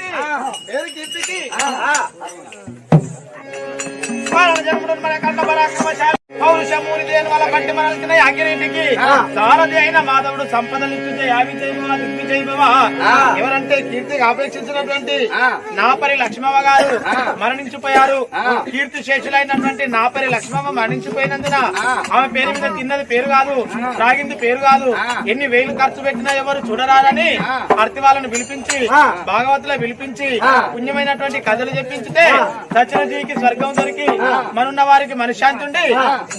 కీర్తి పేరు కీర్తికి మన జన్మడు కన్న పరాక్రమశాలి మనల్చిన యాగిరెడ్డికి సారథి అయిన మాధవుడు సంపదలిచ్చుతే యావి చేయబవ దిగ్వి చేయబవ ఎవరంటే కీర్తికి అపేక్షించినటువంటి నాపరి లక్ష్మమ్మ గారు మరణించిపోయారు. కీర్తి శేషులైనటువంటి నాపరి లక్ష్మమ్మ మరణించిపోయినందున ఆమె పేరు మీద తిన్నది పేరు కాదు త్రాగింది పేరు కాదు. ఎన్ని వేలు ఖర్చు పెట్టినా ఎవరు చూడరాదని అర్తి వాళ్ళని పిలిపించి భాగవతుల పిలిపించి పుణ్యమైనటువంటి కథలు చెప్పించితే సచిన జీవికి స్వర్గం దొరికి మనున్న వారికి మనశ్శాంతి ఉండి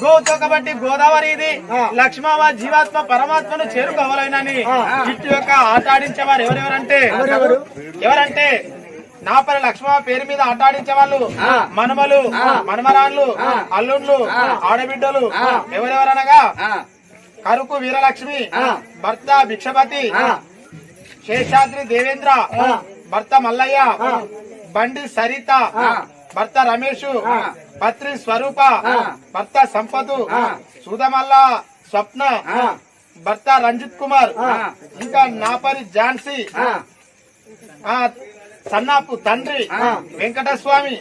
గోతో కాబట్టి గోదావరి ఇది. లక్ష్మవ జీవాత్మ పరమాత్మను చేరుకోవాలని ఇటు యొక్క ఆట ఆడించే వారు ఎవరెవరంటే ఎవరంటే? నాపరి లక్ష్మణ పేరు మీద ఆట ఆడించే వాళ్ళు మనమలు మనమరాళ్ళు అల్లుళ్ళు ఆడబిడ్డలు ఎవరెవరనగా? కరుకు వీరలక్ష్మి భర్త భిక్షపతి శేషాద్రి దేవేంద్ర భర్త మల్లయ్య బండి సరిత భర్త రమేష్ పత్రి స్వరూప భర్త సంపతు సుధమల్ల స్వప్న భర్త రంజిత్ కుమార్ ఇంకా నాపరి ఝాన్సీ సన్నాపు తండ్రి వెంకటస్వామి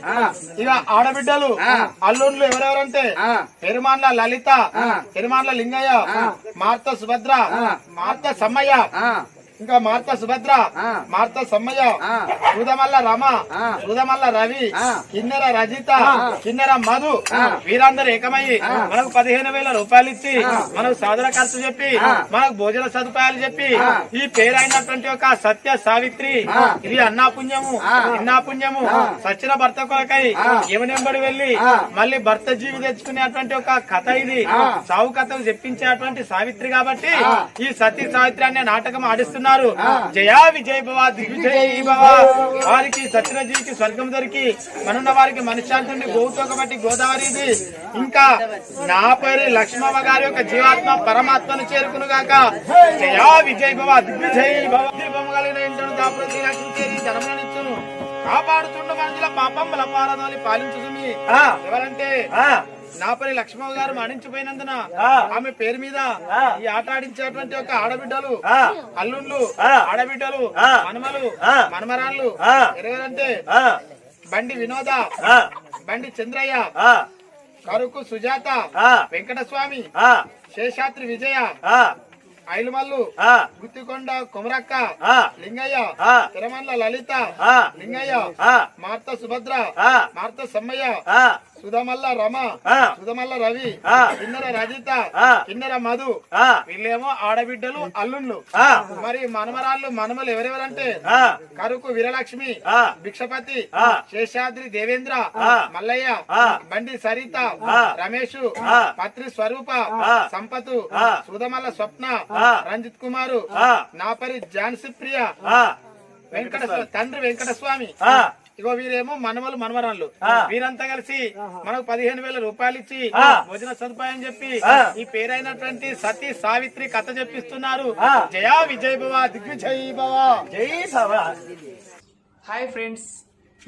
ఇక ఆడబిడ్డలు అల్లుండ్లు ఎవరెవరంటే పెరుమాన్ల లలిత పెరుమాన్ల లింగయ్య మార్త సుభద్ర మార్త సమ్మయ్య ఇంకా మార్త సుభద్ర మార్త సమ్మయ్య సూదమల్ల రమ సూదమల్ల రవి కిన్నెర రజిత కిన్నెర మధు వీరందరూ ఏకమయ్యి మనకు పదిహేను వేల రూపాయలు ఇచ్చి మనకు సాధన ఖర్చు చెప్పి మనకు భోజన సదుపాయాలు చెప్పి ఈ పేరైనటువంటి ఒక సత్య సావిత్రి ఇది అన్నా పుణ్యము ఇన్నా పుణ్యము సచిన భర్త కొరకై యమునెంబడి వెళ్ళి మళ్ళీ భర్త జీవి తెచ్చుకునేటువంటి ఒక కథ ఇది. సావు కథలు చెప్పించేటువంటి సావిత్రి కాబట్టి ఈ సతీ సావిత్రి అనే నాటకం ఆడిస్తున్నారు జయా విజయ భవ దిగ్విజయ భవ. వారికి సచిన జీవికి స్వర్గం దొరికి మనున్న వారికి మనశ్శాంతి ఉండి గోవుతో కాబట్టి గోదావరి ఇది. ఇంకా నా పేరు లక్ష్మమ్మ గారి యొక్క జీవాత్మ పరమాత్మను చేరుకును గాక. జయా విజయ భవ దిగ్విజయ భవ. దీపం కలిగిన ఇంటను దాపుడు శ్రీలక్ష్మి జనమనిచ్చును కాపాడుతుండ మనుషుల పాపం పారదాలి పాలించుసుమి ఎవరంటే నాపరి లక్ష్మమ్మ గారు మరణించిపోయినందున ఆమె పేరు మీద ఈ ఆట ఆడించేటువంటి ఒక ఆడబిడ్డలు అల్లుళ్ళు ఆడబిడ్డలు మనమలు మనమరాళ్ళు ఎవరంటే బండి వినోద బండి చంద్రయ్య కరుకు సుజాత వెంకటస్వామి శేషాద్రి విజయ ఐలుమల్లు గుత్తికొండ కొమరక్క లింగయ్య తిరుమల లలిత లింగయ్య మార్త సుభద్ర మార్త సమ్మయ్య సుధమల్ల రమ సుధమల్ల రవి కిన్నెర రజిత కిన్నెర మధు వీళ్ళేమో ఆడబిడ్డలు అల్లుళ్ళు. మరి మనమరాళ్ళు మనమలు ఎవరెవరంటే? కరుకు వీరలక్ష్మి భిక్షపతి శేషాద్రి దేవేంద్ర మల్లయ్య బండి సరిత రమేష్ పత్రి స్వరూప సంపతు సుధమల్ల స్వప్న రంజిత్ కుమారు నాపరి ఝాన్సీ ప్రియ వెంకట తండ్రి వెంకటస్వామి ఇగో వీరేమో మనవలు మనవరాళ్ళు. వీరంతా కలిసి మనకు పదిహేను వేల రూపాయలు ఇచ్చి భోజన సదుపాయం చెప్పి ఈ పేరైనటువంటి సతీ సావిత్రి కథ చెప్పిస్తున్నారు. జయా విజయ్ భవ దిగ్విజయ్ భవ. జై హాయ్ ఫ్రెండ్స్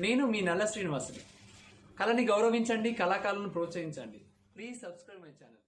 నేను మీ నల్ల శ్రీనివాసుని. కళని గౌరవించండి కళాకారులను ప్రోత్సహించండి. Please subscribe my channel.